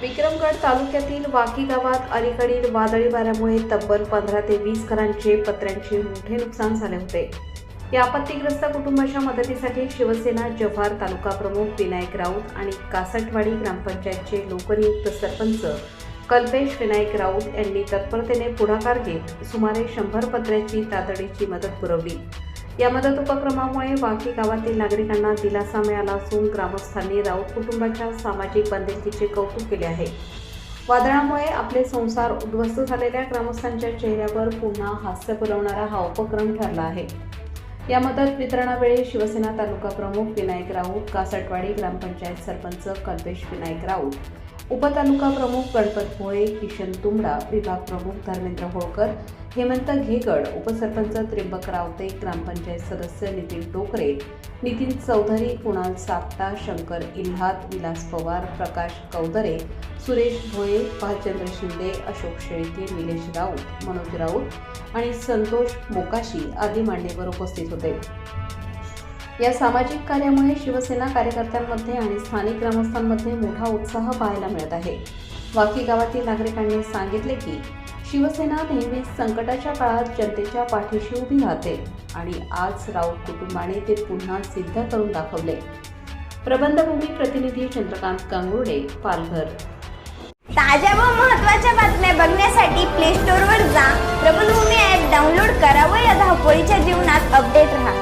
विक्रमगड तालुक्यातील वाकी गावात अलीकडील वादळी वाऱ्यामुळे तब्बल पंधरा ते वीस घरांचे पत्र्यांचे मोठे नुकसान झाले होते. या आपत्तीग्रस्त कुटुंबाच्या मदतीसाठी शिवसेना जव्हार तालुका प्रमुख विनायक राऊत आणि कासटवाडी ग्रामपंचायतचे लोकनियुक्त सरपंच कल्पेश विनायक राऊत यांनी तत्परतेने पुढाकार घेत सुमारे शंभर पत्र्याची तातडीची मदत पुरवली. या मदत उपक्रमामुळे वाकी गावातील नागरिकांना दिलासा मिळाला असून ग्रामस्थांनी राऊत कुटुंबाच्या सामाजिक बांधिलकीचे कौतुक केले आहे. वादळामुळे आपले संसार उद्ध्वस्त झालेल्या ग्रामस्थांच्या चेहऱ्यावर पुन्हा हास्य पुरवणारा हा उपक्रम ठरला आहे. या मदत वितरणावेळी शिवसेना तालुका प्रमुख विनायक राऊत कासटवाडी ग्रामपंचायत सरपंच कल्पेश विनायक राऊत उपतालुका प्रमुख गणपत भोळे किशन तुमडा विभाग प्रमुख धर्मेंद्र होळकर हेमंत घेगड उपसरपंच त्र्यंबक रावते ग्रामपंचायत सदस्य नितीन टोकरे नितीन चौधरी कुणाल सापटा शंकर इल्हात विलास पवार प्रकाश कौदरे सुरेश भोये भालचंद्र शिंदे अशोक शेळके निलेश राऊत मनोज राऊत आणि संतोष मोकाशी आदी मान्यवर उपस्थित होते. या सामाजिक कार्यामुळे शिवसेना कार्यकर्त्यांमध्ये आणि स्थानिक ग्रामस्थांमध्ये मोठा उत्साह पाहायला मिळत आहे. वाकी गावातील नागरिकांनी सांगितले की शिवसेना नेहमीच संकटाच्या काळात जनतेच्या पाठीशी उभी राहते आणि आज राऊत कुटुंबाने ते पुन्हा सिद्ध करून दाखवले. प्रबंधभूमी प्रतिनिधी चंद्रकांत कांगुर्डे पालघर. ताज्या व महत्त्वाच्या बातम्या बघण्यासाठी प्ले स्टोअरवर जा. प्रबंधभूमी ॲप डाउनलोड करा व या धावपळीच्या जीवनात अपडेट राहा.